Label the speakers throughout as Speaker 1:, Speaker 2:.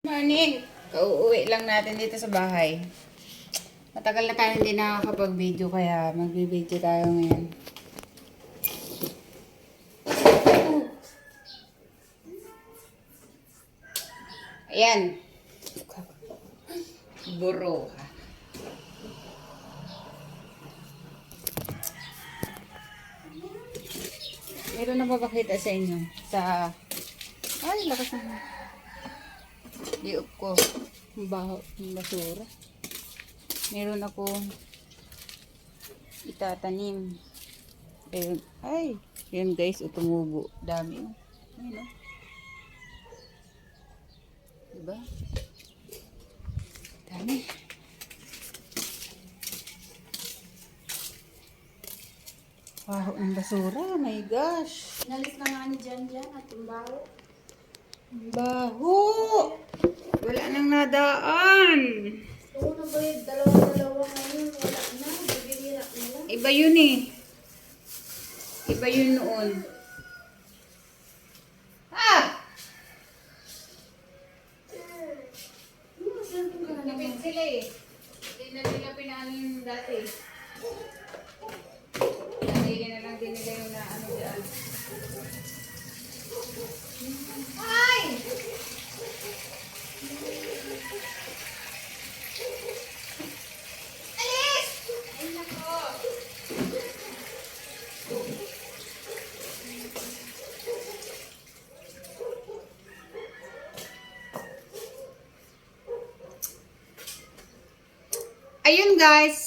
Speaker 1: Morning! Kauuwi lang natin dito sa bahay. Matagal na tayo hindi nakakapag-video kaya magbi-video tayo ngayon. Ayan. Buro ka. Meron na papakita sa inyo sa... Ay, lakas na. Diop ko. Ang baho, ang basura. Meron ako itatanim. Ayun. Ay, yan guys, o tumubo. Dami. oh. Ayun, oh. Diba? Dami. Baho ng basura. My gosh.
Speaker 2: Nalis na nga ni Jan Jan at yung baho.
Speaker 1: Wala nang nadaan.
Speaker 2: Na ba yung dalawa-dalawa ngayon? Wala na. Bibihira na.
Speaker 1: Iba yun eh. Iba yun noon. Ah!
Speaker 2: Ano ba cellphone ka na naman?
Speaker 1: Nagkapit sila eh. Hindi na nila pinaano yung dati. Hindi na lang din nila yung na ano dyan. Ay! Alis! Ay nako! Ayun guys.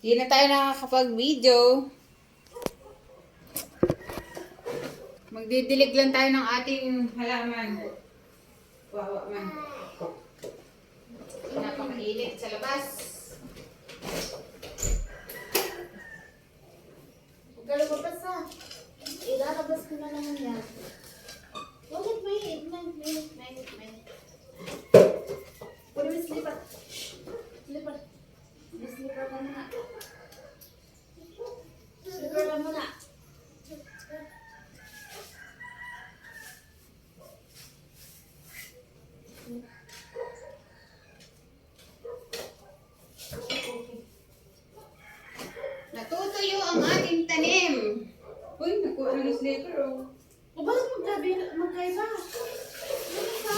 Speaker 1: Hindi na tayo nakakapag-video. Magdidilig lang tayo ng ating halaman. Wawa man. Napakainit sa labas.
Speaker 2: Huwag ka lumabas ha. Ilalabas ko na naman yan. Bakit may mainit, mainit, mainit, mainit. Pwede may slipper. Slipper. May slipper ka muna. Slipper ka muna.
Speaker 1: Natutuyo ang ating tanim. Nakuha ng slipper oh.
Speaker 2: O bakit magkabi, magkaiba? Yung isa.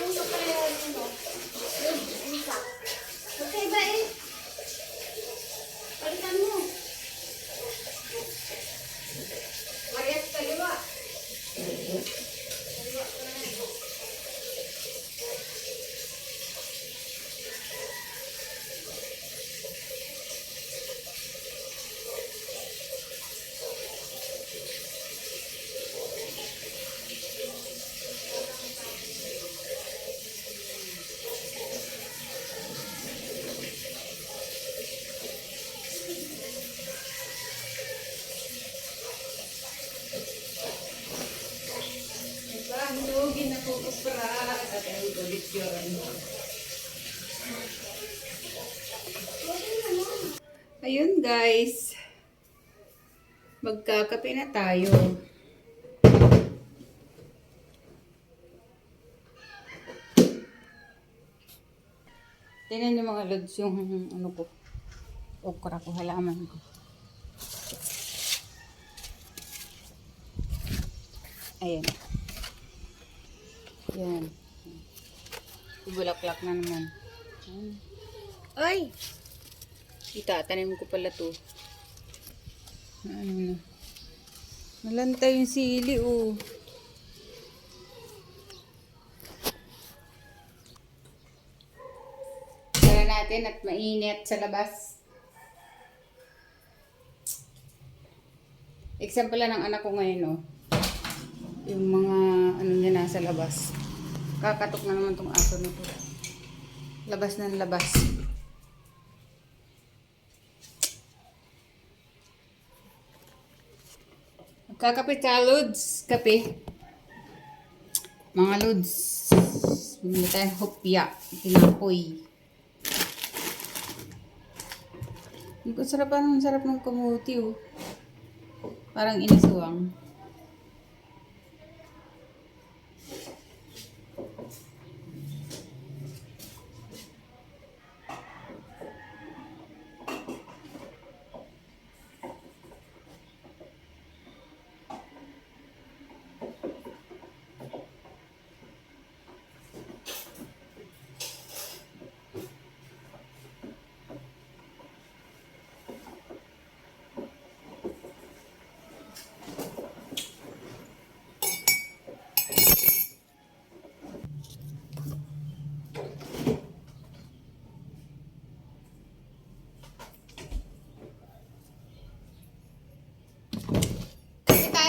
Speaker 2: Yung sa kaya ano. Yung isa. Magkaiba eh. Palitan mo.
Speaker 1: Parehas kaliwa. Pahinugin na po kupra at ang ulit yun. Ayun guys. Magkakape na tayo. Tingnan niyo mga lods yung ano ko. Okra ko, halaman ko. Ayan. Yan. Ibulaklak na naman. Ayan. Ay! Itatanim ko pala to. Ano na. Nalanta yung sili, oh. Tara natin at mainit sa labas. Example lang ng anak ko ngayon, oh. Yung mga ano niya nasa labas. Kakatok na naman tong aso nito. Labas ng labas. Magkakape ka, Lods. Kape. Mga Lods. Bumili tayong hopya. Tinapoy. Ang sarap, ang sarap ng kamuti, oh. Parang inisuwang.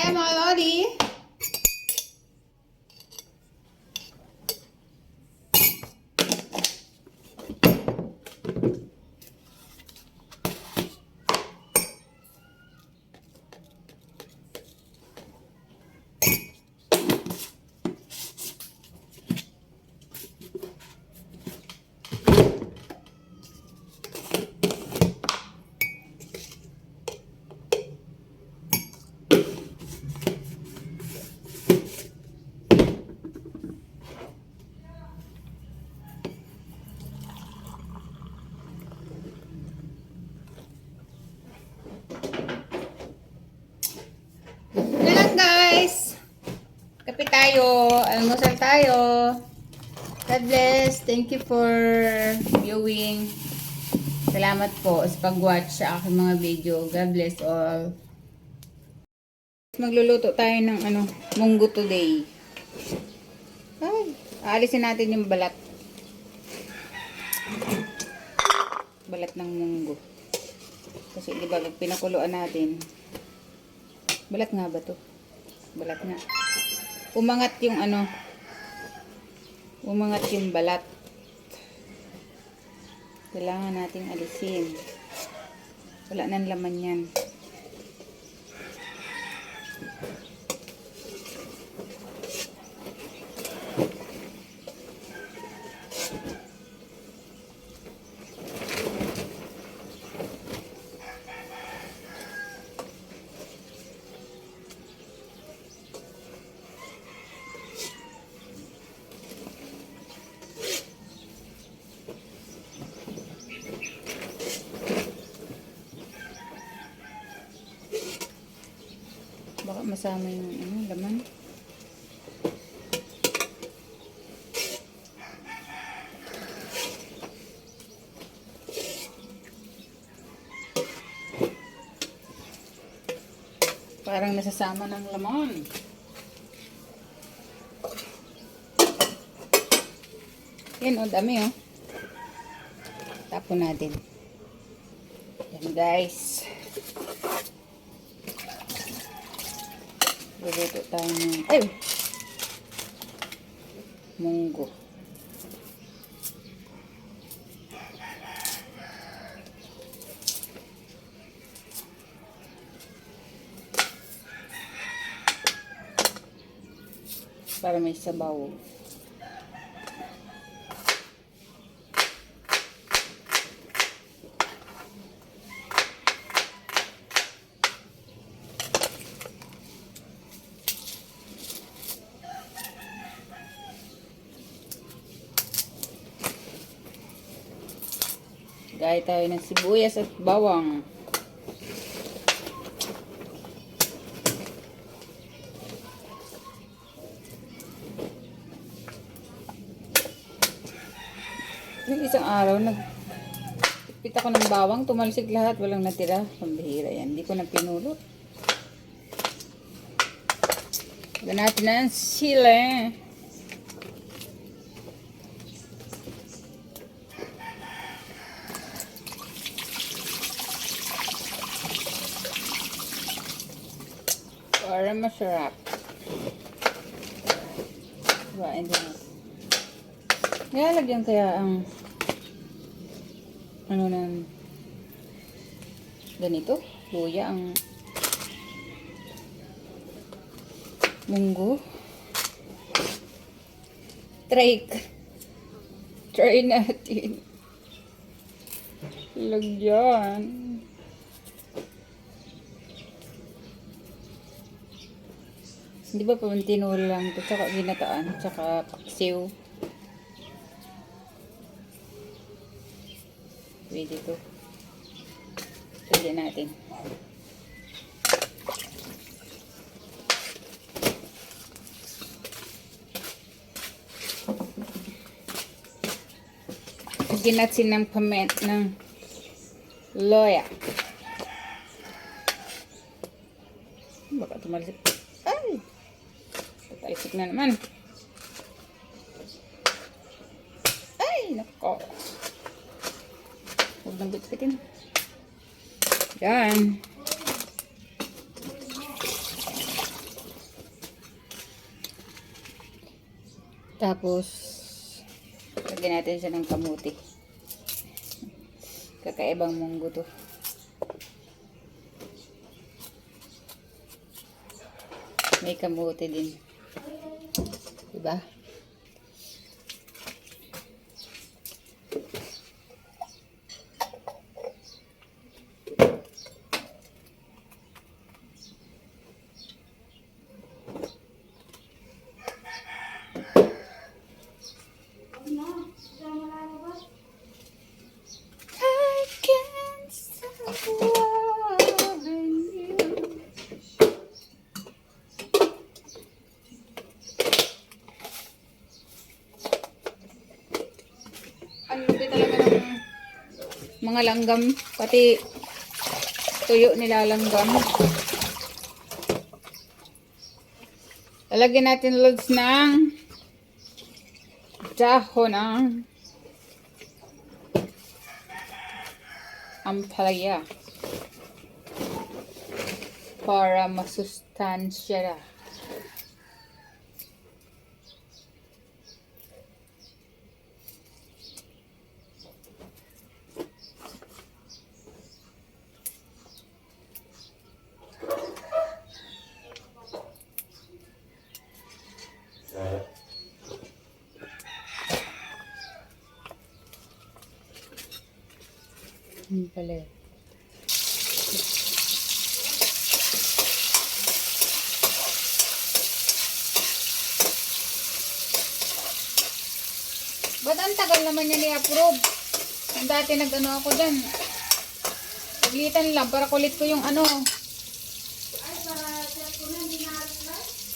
Speaker 1: tayo mga lodi. Yan lang guys. Kape tayo. Almusal tayo. God bless. Thank you for viewing. Salamat po sa pag-watch sa aking mga video. God bless all. Magluluto tayo ng ano, munggo today. Ay, aalisin natin yung balat. Balat ng munggo. Kasi di ba pag pinakuluan natin, balat nga ba to? Balat nga. Umangat yung ano, umangat yung balat. Kailangan nating alisin. Wala nang laman yan. Baka masama yung ano, laman. Parang nasasama ng laman. Yan o, dami o. Tapon natin. Yan guys. Luluto tayo ng... Ay! Munggo. Para may sabaw. Gaya tayo ng sibuyas at bawang. Yung isang araw, nag pita ko ng bawang, tumalsik lahat, walang natira. Pambihira yan. Hindi ko na pinulot. Lagyan natin ang sila. Para masarap. Kuhain din natin. Nilalagyan kaya ang ano ng ganito, luya ang munggo. Try try natin. Lagyan. Di ba pa lang ito, tsaka ginataan, tsaka paksiw. Pwede to. Pwede natin. Lagyan natin ng pament ng loya. Baka tumalisik. Ay! Talisik na naman. Ay, nako. Huwag nang bitbitin. Yan. Tapos, lagyan natin siya ng kamuti. Kakaibang munggo to. May kamuti din. Diba? Mga langgam, pati tuyo nila langgam. Lalagyan natin loads ng dahon ng ampalaya para masustansya na. Ampalaya. Ba't ang tagal naman niya ni-approve? Ang dati nag-ano ako dyan. Paglitan lang para kulit ko yung ano.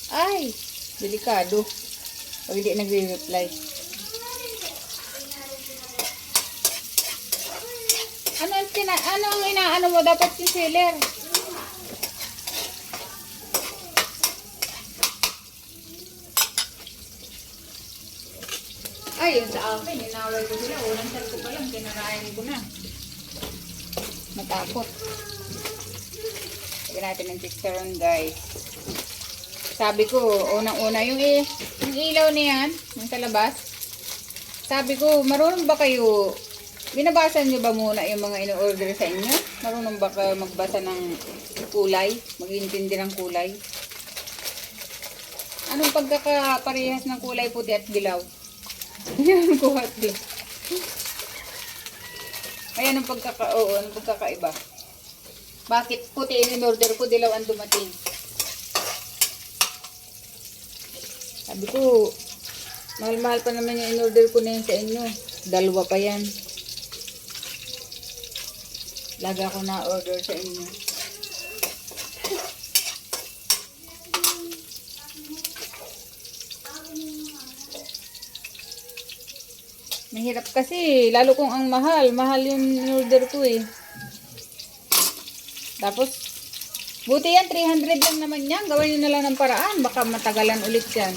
Speaker 1: Ay, delikado. Pag hindi nagre-reply. Ano ang tina ano ang inaano mo dapat yung seller? Ay, yun sa akin, inaway ko sila. Unang chat ko pa lang, kinakain ko na. Matakot. Lagyan natin ng chicharon, guys. Sabi ko, unang-una, yung, i- yung ilaw na yan, yung sa labas, sabi ko, marunong ba kayo, binabasa nyo ba muna yung mga ino-order sa inyo? Marunong ba kayo magbasa ng kulay? Mag-intindi ng kulay? Anong pagkakaparehas ng kulay puti at dilaw? Yan ko at dilaw. Ayan ang pagkaka, oo, anong pagkakaiba. Bakit puti in order ko, dilaw ang dumating? Sabi ko, mahal-mahal pa naman yung in-order ko na yun sa inyo. Dalawa pa yan. Lagi ako na-order sa inyo. Mahirap kasi, lalo kung ang mahal. Mahal yung in-order ko eh. Tapos, buti yan, 300 lang naman yan. Gawin nyo na lang ng paraan. Baka matagalan ulit yan.